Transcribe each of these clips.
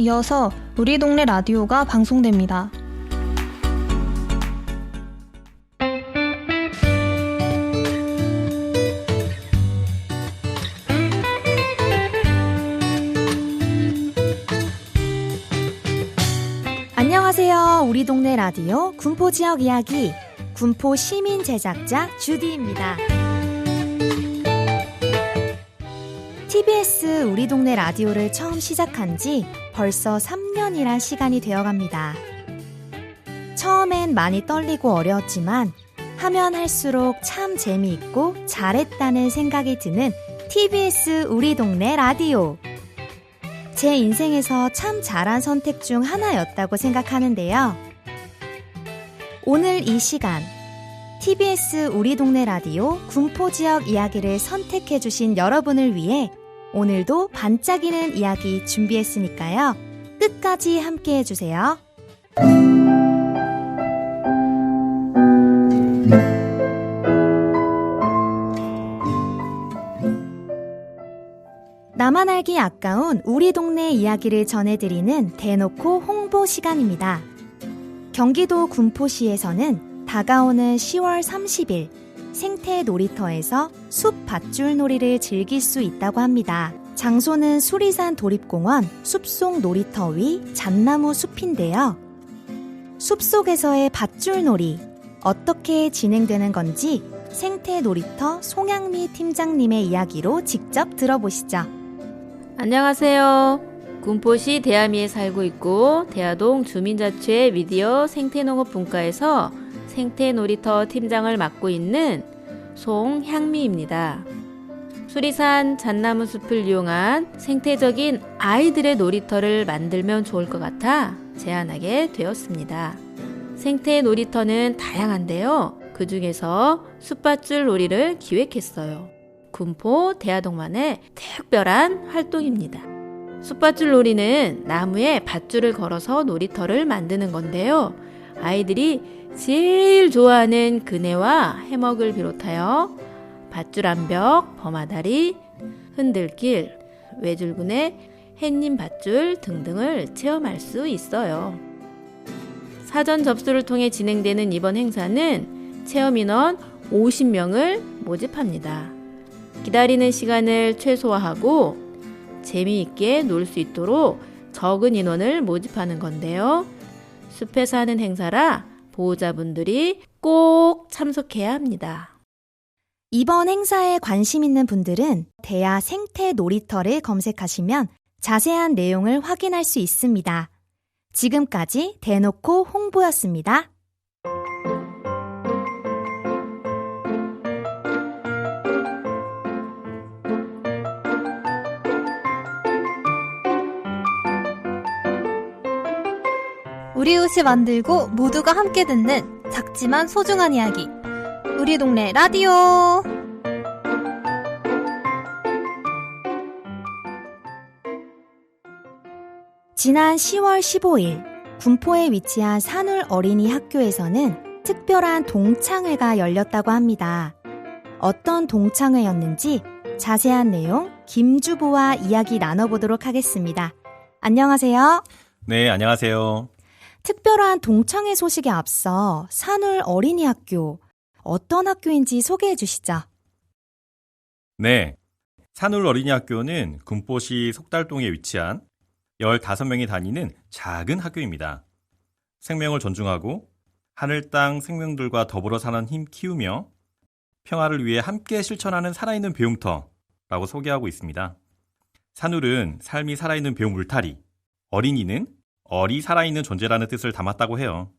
이어서 우리 동네 라디오가 방송됩니다. 안녕하세요. 우리 동네 라디오 군포 지역 이야기 군포 시민 제작자 주디입니다. 우리 동네 라디오를 처음 시작한 지 벌써 3년이란 시간이 되어 갑니다. 처음엔 많이 떨리고 어려웠지만 하면 할수록 참 재미있고 잘했다는 생각이 드는 TBS 우리 동네 라디오. 제 인생에서 참 잘한 선택 중 하나였다고 생각하는데요. 오늘 이 시간, TBS 우리 동네 라디오 군포 지역 이야기를 선택해주신 여러분을 위해 오늘도 반짝이는 이야기 준비했으니까요. 끝까지 함께 해주세요. 나만 알기 아까운 우리 동네 이야기를 전해드리는 대놓고 홍보 시간입니다. 경기도 군포시에서는 다가오는 10월 30일 생태 놀이터에서 숲 밧줄 놀이를 즐길 수 있다고 합니다. 장소는 수리산 도립공원 숲속 놀이터 위 잣나무 숲인데요. 숲 속에서의 밧줄 놀이 어떻게 진행되는 건지 생태 놀이터 송양미 팀장님의 이야기로 직접 들어보시죠. 안녕하세요. 군포시 대하미에 살고 있고 대하동 주민자치회 미디어 생태농업 분과에서 생태 놀이터 팀장을 맡고 있는 송향미입니다. 수리산 잣나무 숲을 이용한 생태적인 아이들의 놀이터를 만들면 좋을 것 같아 제안하게 되었습니다. 생태 놀이터는 다양한데요. 그 중에서 숲밭줄 놀이를 기획했어요. 군포 대하동만의 특별한 활동입니다. 숲밭줄 놀이는 나무에 밧줄을 걸어서 놀이터를 만드는 건데요. 아이들이 제일 좋아하는 그네와 해먹을 비롯하여 밧줄 암벽, 범아다리, 흔들길, 외줄근에 햇님 밧줄 등등을 체험할 수 있어요. 사전 접수를 통해 진행되는 이번 행사는 체험 인원 50명을 모집합니다. 기다리는 시간을 최소화하고 재미있게 놀 수 있도록 적은 인원을 모집하는 건데요. 숲에서 하는 행사라 보호자분들이 꼭 참석해야 합니다. 이번 행사에 관심 있는 분들은 대야 생태 놀이터를 검색하시면 자세한 내용을 확인할 수 있습니다. 지금까지 대놓고 홍보였습니다. 우리 옷을 만들고 모두가 함께 듣는 작지만 소중한 이야기. 우리 동네 라디오. 지난 10월 15일 군포에 위치한 산울 어린이 학교에서는 특별한 동창회가 열렸다고 합니다. 어떤 동창회였는지 자세한 내용 김주보와 이야기 나눠보도록 하겠습니다. 안녕하세요. 네, 안녕하세요. 특별한 동창회 소식에 앞서 산울 어린이 학교 어떤 학교인지 소개해 주시죠. 네. 산울 어린이 학교는 군포시 속달동에 위치한 15명이 다니는 작은 학교입니다. 생명을 존중하고 하늘 땅 생명들과 더불어 사는 힘 키우며 평화를 위해 함께 실천하는 살아있는 배움터라고 소개하고 있습니다. 산울은 삶이 살아있는 배움 울타리, 어린이는 어리 살아있는 존재라는 뜻을 담았다고 해요.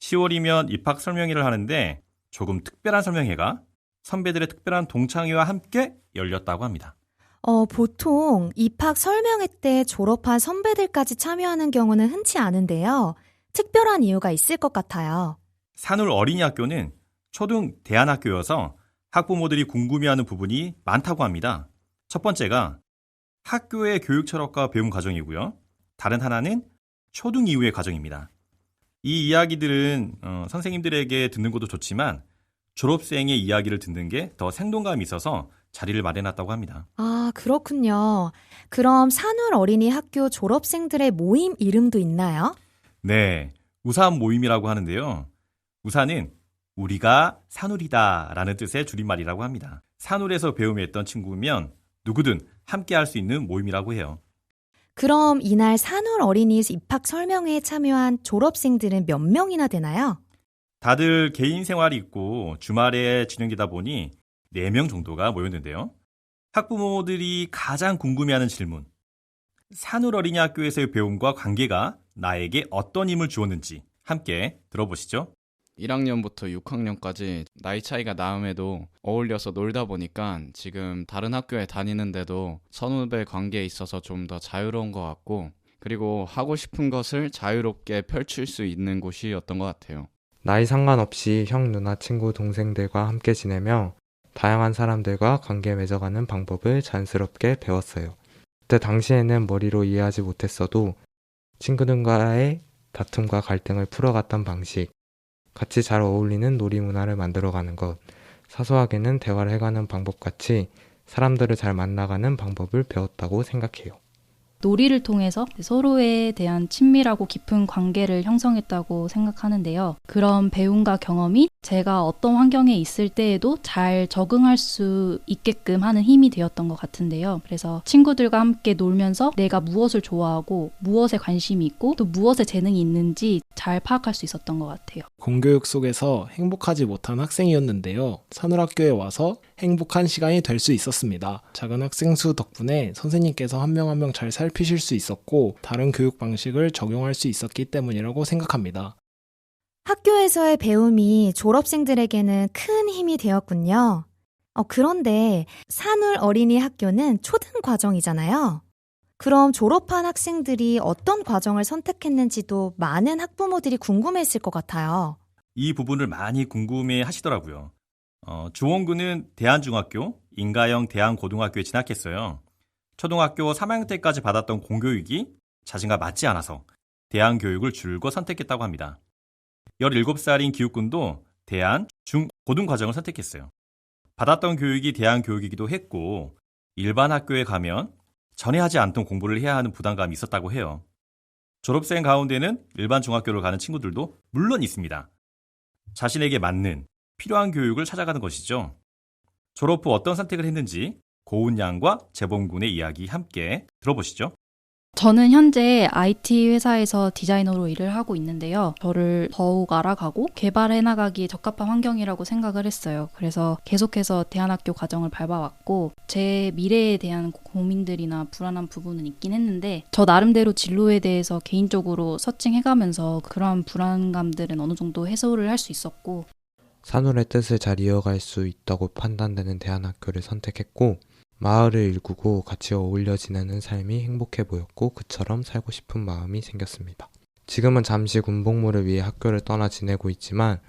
10월이면 입학 설명회를 하는데 조금 특별한 설명회가 선배들의 특별한 동창회와 함께 열렸다고 합니다. 어, 보통 입학 설명회 때 졸업한 선배들까지 참여하는 경우는 흔치 않은데요. 특별한 이유가 있을 것 같아요. 산울 어린이 학교는 초등 대안학교여서 학부모들이 궁금해하는 부분이 많다고 합니다. 첫 번째가 학교의 교육 철학과 배움 과정이고요. 다른 하나는 초등 이후의 과정입니다. 이 이야기들은 어, 선생님들에게 듣는 것도 좋지만 졸업생의 이야기를 듣는 게 더 생동감이 있어서 자리를 마련했다고 합니다. 아, 그렇군요. 그럼 산울 어린이 학교 졸업생들의 모임 이름도 있나요? 네, 우산 모임이라고 하는데요. 우산은 우리가 산울이다 라는 뜻의 줄임말이라고 합니다. 산울에서 배움이 했던 친구면 누구든 함께 할 수 있는 모임이라고 해요. 그럼 이날 산울 어린이 입학 설명회에 참여한 졸업생들은 몇 명이나 되나요? 다들 개인 생활이 있고 주말에 진행되다 보니 4명 정도가 모였는데요. 학부모들이 가장 궁금해하는 질문. 산울 어린이 학교에서의 배움과 관계가 나에게 어떤 힘을 주었는지 함께 들어보시죠. 1학년부터 6학년까지 나이 차이가 나음에도 어울려서 놀다 보니까 지금 다른 학교에 다니는데도 선후배 관계에 있어서 좀 더 자유로운 것 같고 그리고 하고 싶은 것을 자유롭게 펼칠 수 있는 곳이었던 것 같아요. 나이 상관없이 형, 누나, 친구, 동생들과 함께 지내며 다양한 사람들과 관계 맺어가는 방법을 자연스럽게 배웠어요. 그때 당시에는 머리로 이해하지 못했어도 친구들과의 다툼과 갈등을 풀어갔던 방식, 같이 잘 어울리는 놀이 문화를 만들어가는 것, 사소하게는 대화를 해가는 방법 같이 사람들을 잘 만나가는 방법을 배웠다고 생각해요. 놀이를 통해서 서로에 대한 친밀하고 깊은 관계를 형성했다고 생각하는데요. 그런 배움과 경험이 제가 어떤 환경에 있을 때에도 잘 적응할 수 있게끔 하는 힘이 되었던 것 같은데요. 그래서 친구들과 함께 놀면서 내가 무엇을 좋아하고 무엇에 관심이 있고 또 무엇에 재능이 있는지 잘 파악할 수 있었던 것 같아요. 공교육 속에서 행복하지 못한 학생이었는데요. 산울학교에 와서 행복한 시간이 될 수 있었습니다. 작은 학생 수 덕분에 선생님께서 한 명 한 명 잘 살피실 수 있었고 다른 교육 방식을 적용할 수 있었기 때문이라고 생각합니다. 학교에서의 배움이 졸업생들에게는 큰 힘이 되었군요. 어, 그런데 산울 어린이 학교는 초등 과정이잖아요. 그럼 졸업한 학생들이 어떤 과정을 선택했는지도 많은 학부모들이 궁금했을 것 같아요. 이 부분을 많이 궁금해 하시더라고요. 어, 주원구는 대한중학교, 인가영 대한고등학교에 진학했어요. 초등학교 3학년 때까지 받았던 공교육이 자신과 맞지 않아서 대한 교육을 줄곧 선택했다고 합니다. 17살인 기욱군도 대한, 중, 고등 과정을 선택했어요. 받았던 교육이 대한 교육이기도 했고 일반 학교에 가면 전에 하지 않던 공부를 해야 하는 부담감이 있었다고 해요. 졸업생 가운데는 일반 중학교를 가는 친구들도 물론 있습니다. 자신에게 맞는 필요한 교육을 찾아가는 것이죠. 졸업 후 어떤 선택을 했는지 고은 양과 재봉 군의 이야기 함께 들어보시죠. 저는 현재 IT 회사에서 디자이너로 일을 하고 있는데요. 저를 더욱 알아가고 개발해 나가기에 적합한 환경이라고 생각을 했어요. 그래서 계속해서 대안학교 과정을 밟아왔고 제 미래에 대한 고민들이나 불안한 부분은 있긴 했는데 저 나름대로 진로에 대해서 개인적으로 서칭해가면서 그러한 불안감들은 어느 정도 해소를 할 수 있었고 산울의 뜻을 잘 이어갈 수 있다고 판단되는 대안학교를 선택했고 마을을 일구고 같이 어울려 지내는 삶이 행복해 보였고 그처럼 살고 싶은 마음이 생겼습니다. 지금은 잠시 군복무를 위해 학교를 떠나 지내고 있지만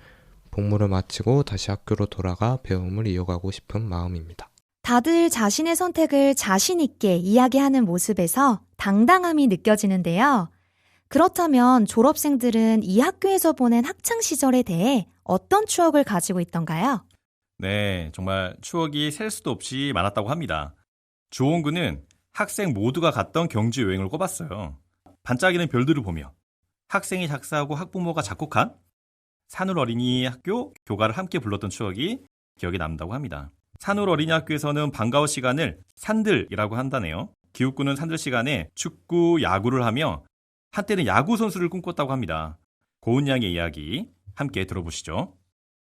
복무를 마치고 다시 학교로 돌아가 배움을 이어가고 싶은 마음입니다. 다들 자신의 선택을 자신있게 이야기하는 모습에서 당당함이 느껴지는데요. 그렇다면 졸업생들은 이 학교에서 보낸 학창 시절에 대해 어떤 추억을 가지고 있던가요? 네, 정말 추억이 셀 수도 없이 많았다고 합니다. 주원군은 학생 모두가 갔던 경주 여행을 꼽았어요. 반짝이는 별들을 보며 학생이 작사하고 학부모가 작곡한 산울 어린이 학교 교가를 함께 불렀던 추억이 기억에 남는다고 합니다. 산울 어린이 학교에서는 방과후 시간을 산들이라고 한다네요. 기웃군은 산들 시간에 축구, 야구를 하며 한때는 야구 선수를 꿈꿨다고 합니다. 고은 양의 이야기 함께 들어보시죠.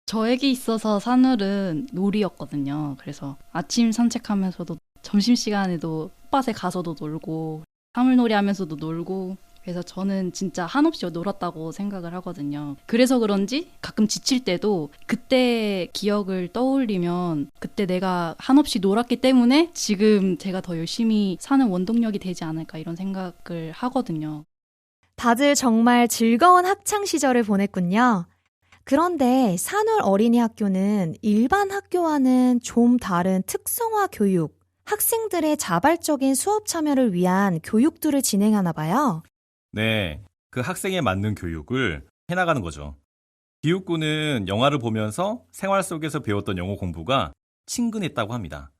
저에게 있어서 산울은 놀이였거든요. 그래서 아침 산책하면서도 점심시간에도 텃밭에 가서도 놀고 사물놀이 하면서도 놀고 그래서 저는 진짜 한없이 놀았다고 생각을 하거든요. 그래서 그런지 가끔 지칠 때도 그때 기억을 떠올리면 그때 내가 한없이 놀았기 때문에 지금 제가 더 열심히 사는 원동력이 되지 않을까 이런 생각을 하거든요. 다들 정말 즐거운 학창 시절을 보냈군요. 그런데 산울 어린이 학교는 일반 학교와는 좀 다른 특성화 교육, 학생들의 자발적인 수업 참여를 위한 교육들을 진행하나 봐요. 네, 그 학생에 맞는 교육을 해나가는 거죠. 기육군은 영화를 보면서 생활 속에서 배웠던 영어 공부가 친근했다고 합니다.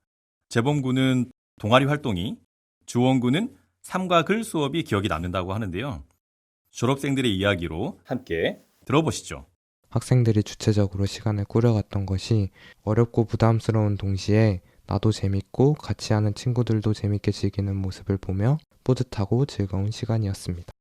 재범군은 동아리 활동이, 주원군은 삼과 글 수업이 기억이 남는다고 하는데요. 졸업생들의 이야기로 함께 들어보시죠. 학생들이 주체적으로 시간을 꾸려갔던 것이 어렵고 부담스러운 동시에 나도 재밌고 같이 하는 친구들도 재밌게 즐기는 모습을 보며 뿌듯하고 즐거운 시간이었습니다.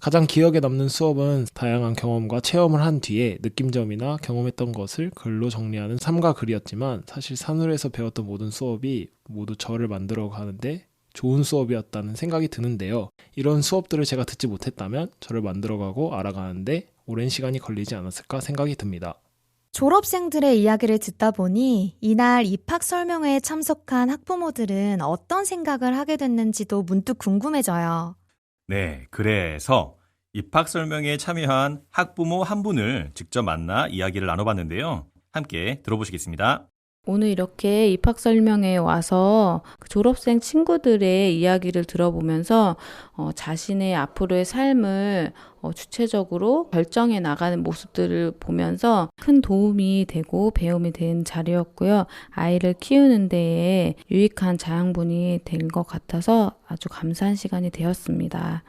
가장 기억에 남는 수업은 다양한 경험과 체험을 한 뒤에 느낌점이나 경험했던 것을 글로 정리하는 삼과 글이었지만 사실 산울에서 배웠던 모든 수업이 모두 저를 만들어 가는데 좋은 수업이었다는 생각이 드는데요. 이런 수업들을 제가 듣지 못했다면 저를 만들어가고 알아가는데 오랜 시간이 걸리지 않았을까 생각이 듭니다. 졸업생들의 이야기를 듣다 보니 이날 입학 설명회에 참석한 학부모들은 어떤 생각을 하게 됐는지도 문득 궁금해져요. 네, 그래서 입학 설명회에 참여한 학부모 한 분을 직접 만나 이야기를 나눠봤는데요. 함께 들어보시겠습니다. 오늘 이렇게 입학 설명회에 와서 그 졸업생 친구들의 이야기를 들어보면서 어, 자신의 앞으로의 삶을 어, 주체적으로 결정해 나가는 모습들을 보면서 큰 도움이 되고 배움이 된 자리였고요. 아이를 키우는 데에 유익한 자양분이 된 것 같아서 아주 감사한 시간이 되었습니다.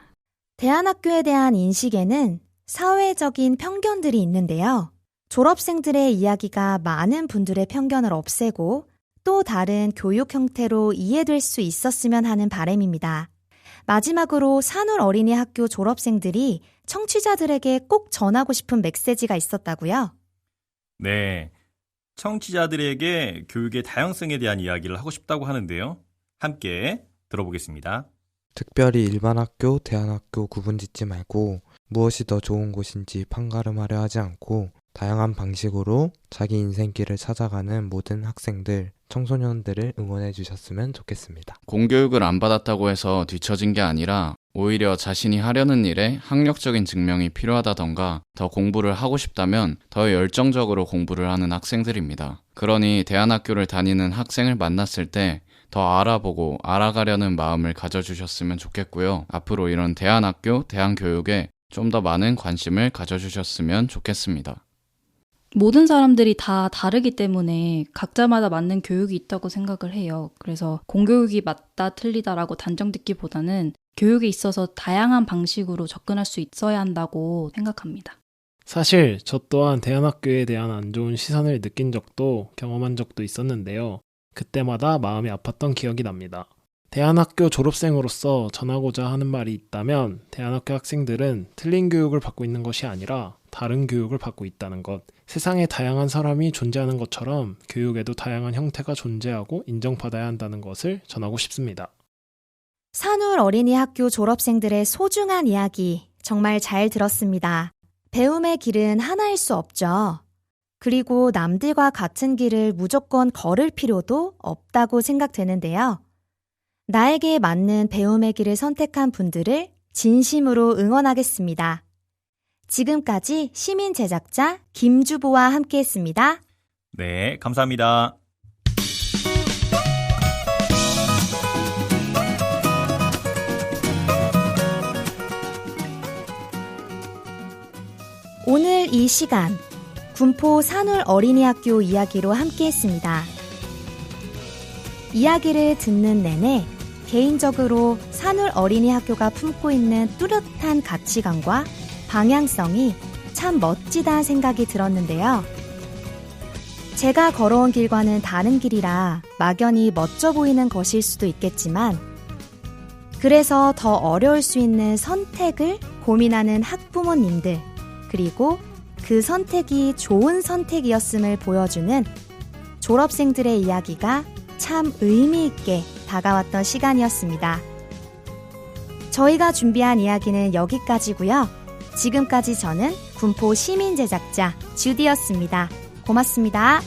대안학교에 대한 인식에는 사회적인 편견들이 있는데요. 졸업생들의 이야기가 많은 분들의 편견을 없애고 또 다른 교육 형태로 이해될 수 있었으면 하는 바람입니다. 마지막으로 산울 어린이 학교 졸업생들이 청취자들에게 꼭 전하고 싶은 메시지가 있었다고요? 네. 청취자들에게 교육의 다양성에 대한 이야기를 하고 싶다고 하는데요. 함께 들어보겠습니다. 특별히 일반 학교, 대안학교 구분 짓지 말고 무엇이 더 좋은 곳인지 판가름하려 하지 않고 다양한 방식으로 자기 인생길을 찾아가는 모든 학생들, 청소년들을 응원해 주셨으면 좋겠습니다. 공교육을 안 받았다고 해서 뒤처진 게 아니라 오히려 자신이 하려는 일에 학력적인 증명이 필요하다던가 더 공부를 하고 싶다면 더 열정적으로 공부를 하는 학생들입니다. 그러니 대안학교를 다니는 학생을 만났을 때더 알아보고 알아가려는 마음을 가져주셨으면 좋겠고요. 앞으로 이런 대안학교, 대안교육에 좀 더 많은 관심을 가져주셨으면 좋겠습니다. 모든 사람들이 다 다르기 때문에 각자마다 맞는 교육이 있다고 생각을 해요. 그래서 공교육이 맞다 틀리다라고 단정 짓기보다는 교육에 있어서 다양한 방식으로 접근할 수 있어야 한다고 생각합니다. 사실 저 또한 대안학교에 대한 안 좋은 시선을 느낀 적도 경험한 적도 있었는데요. 그때마다 마음이 아팠던 기억이 납니다. 대안학교 졸업생으로서 전하고자 하는 말이 있다면 대안학교 학생들은 틀린 교육을 받고 있는 것이 아니라 다른 교육을 받고 있다는 것. 세상에 다양한 사람이 존재하는 것처럼 교육에도 다양한 형태가 존재하고 인정받아야 한다는 것을 전하고 싶습니다. 산울 어린이 학교 졸업생들의 소중한 이야기 정말 잘 들었습니다. 배움의 길은 하나일 수 없죠. 그리고 남들과 같은 길을 무조건 걸을 필요도 없다고 생각되는데요. 나에게 맞는 배움의 길을 선택한 분들을 진심으로 응원하겠습니다. 지금까지 시민 제작자 김주보와 함께 했습니다. 네, 감사합니다. 오늘 이 시간 군포 산울 어린이학교 이야기로 함께 했습니다. 이야기를 듣는 내내 개인적으로 산울 어린이학교가 품고 있는 뚜렷한 가치관과 방향성이 참 멋지다 생각이 들었는데요. 제가 걸어온 길과는 다른 길이라 막연히 멋져 보이는 것일 수도 있겠지만, 그래서 더 어려울 수 있는 선택을 고민하는 학부모님들, 그리고 그 선택이 좋은 선택이었음을 보여주는 졸업생들의 이야기가 참 의미있게 다가왔던 시간이었습니다. 저희가 준비한 이야기는 여기까지고요. 지금까지 저는 군포 시민 제작자 주디였습니다. 고맙습니다.